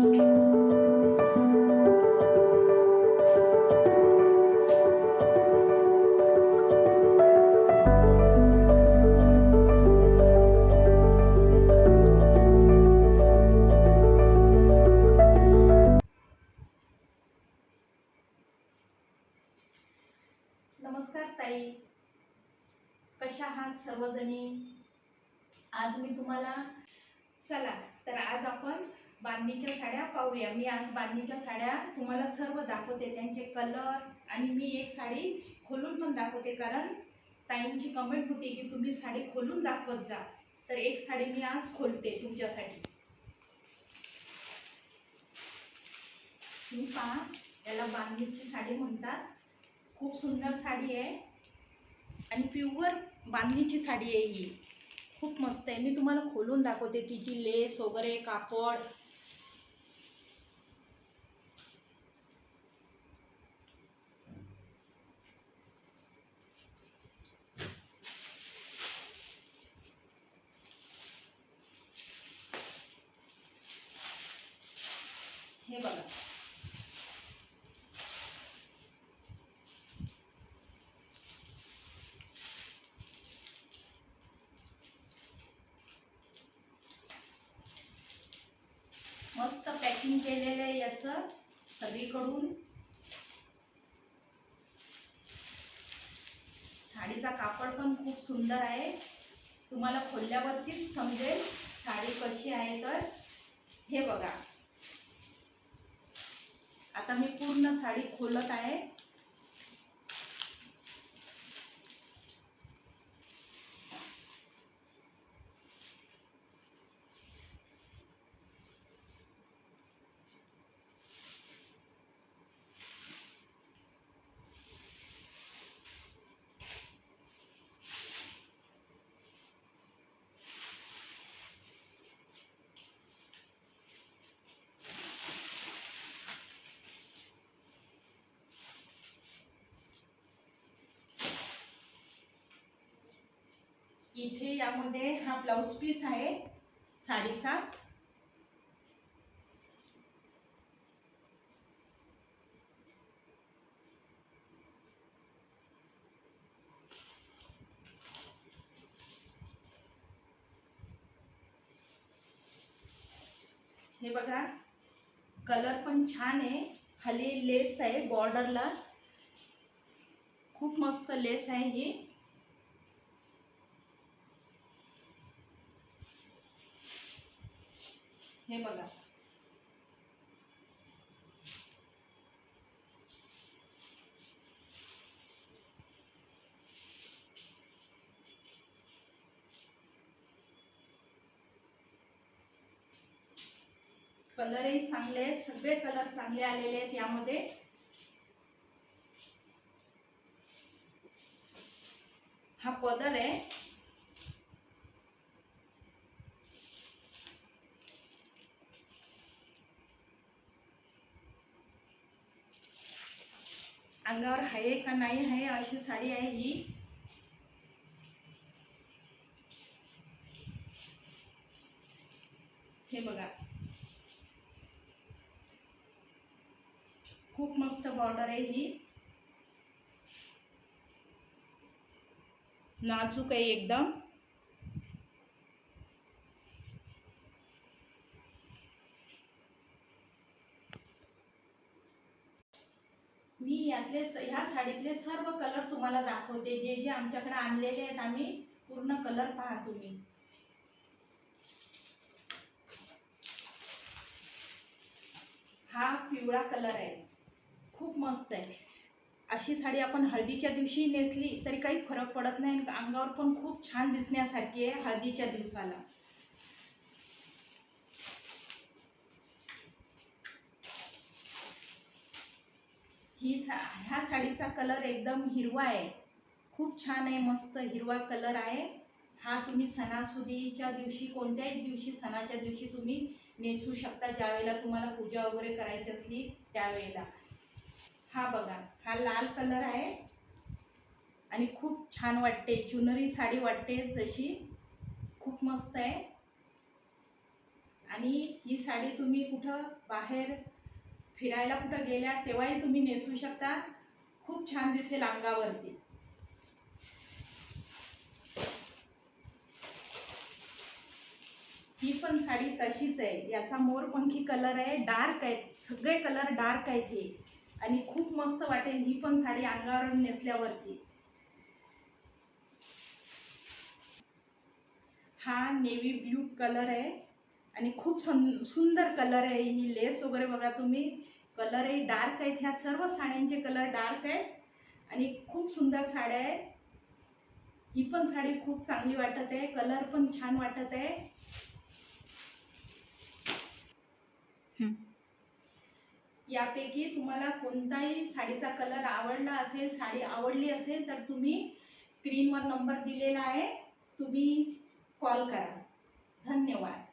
नमस्कार ताई. कशा आहात सर्वजणी? आज मी तुम्हाला चला तर आज आपण बांधणीच्या साड्या पाहूया. मी आज बांधणीच्या साड्या तुम्हाला सर्व दाखवते. त्यांचे कलर आणि मी एक साडी खोलून पण दाखवते. कारण ताईंची कमेंट होती की तुम्ही साडी खोलून दाखवत जा. तर एक साडी मी आज खोलते तुमच्यासाठी. तुम्ही पहा याला बांधणीची साडी म्हणतात. खूप सुंदर साडी आहे. आणि प्युअर बांधणीची साडी आहे ही. खूप मस्त आहे. मी तुम्हाला खोलून दाखवते तिची लेस वगैरे कापड. हे बघा. मस्त पॅकिंग केलेलं आहे याचं सगळीकडून. साडीचा कापड पण खूप सुंदर आहे. तुम्हाला खोलल्यावरतीच समजेल साडी कशी आहे तर. हे बघा. आता मी पूर्ण साडी खोलत आहे. इथे यामध्ये हा ब्लाऊज पीस आहे साडीचा. हे बघा कलर पण छान आहे. खाली लेस आहे बॉर्डरला खूप मस्त लेस आहे ही. हे बघा. कलरही चांगले आहेत सगळे कलर चांगले आलेले आहेत यामध्ये. हा पदर आहे. अंगावर आहे का नाही आहे अशी साडी आहे ही. हे बघा. खूप मस्त बॉर्डर आहे ही. नाजूक आहे एकदम. मी यातले स- ह्या साडीतले सर्व कलर तुम्हाला दाखवते. जे जे आमच्याकडे आणलेले आहेत आम्ही पूर्ण कलर पहा तुम्ही. हा पिवळा कलर आहे. खूप मस्त आहे. अशी साडी आपण हळदीच्या दिवशी नेसली तरी काही फरक पडत नाही अंगावर पण खूप छान दिसण्यासारखी आहे हळदीच्या दिवसाला. ही सा ह्या साडीचा कलर एकदम हिरवा आहे. खूप छान आहे मस्त हिरवा कलर आहे. हा तुम्ही सणासुदीच्या दिवशी कोणत्याही दिवशी सणाच्या दिवशी तुम्ही नेसू शकता ज्यावेळेला तुम्हाला पूजा वगैरे करायची असली त्यावेळेला. हा बघा हा लाल कलर आहे. आणि खूप छान वाटते चुनरी साडी वाटते जशी खूप मस्त आहे. आणि ही साडी तुम्ही कुठं बाहेर फिरायला कुठं गेल्या तेव्हाही तुम्ही नेसू शकता. खूप छान दिसेल अंगावरती. ही पण साडी तशीच आहे. याचा मोरपंखी कलर आहे डार्क आहे. सगळे कलर डार्क आहेत हे. आणि खूप मस्त वाटेल ही पण साडी अंगावर नेसल्यावरती. हा नेव्ही ब्ल्यू कलर आहे. आणि खूप सुंदर कलर आहे ही लेस वगैरे बघा तुम्ही. कलरही डार्क आहेत. ह्या सर्व साड्यांचे कलर डार्क आहेत. आणि खूप सुंदर साड्या आहेत. ही पण साडी खूप चांगली वाटत आहे. कलर पण छान वाटत आहे. यापैकी तुम्हाला कोणताही साडीचा कलर आवडला असेल साडी आवडली असेल तर तुम्ही स्क्रीनवर नंबर दिलेला आहे. तुम्ही कॉल करा. धन्यवाद.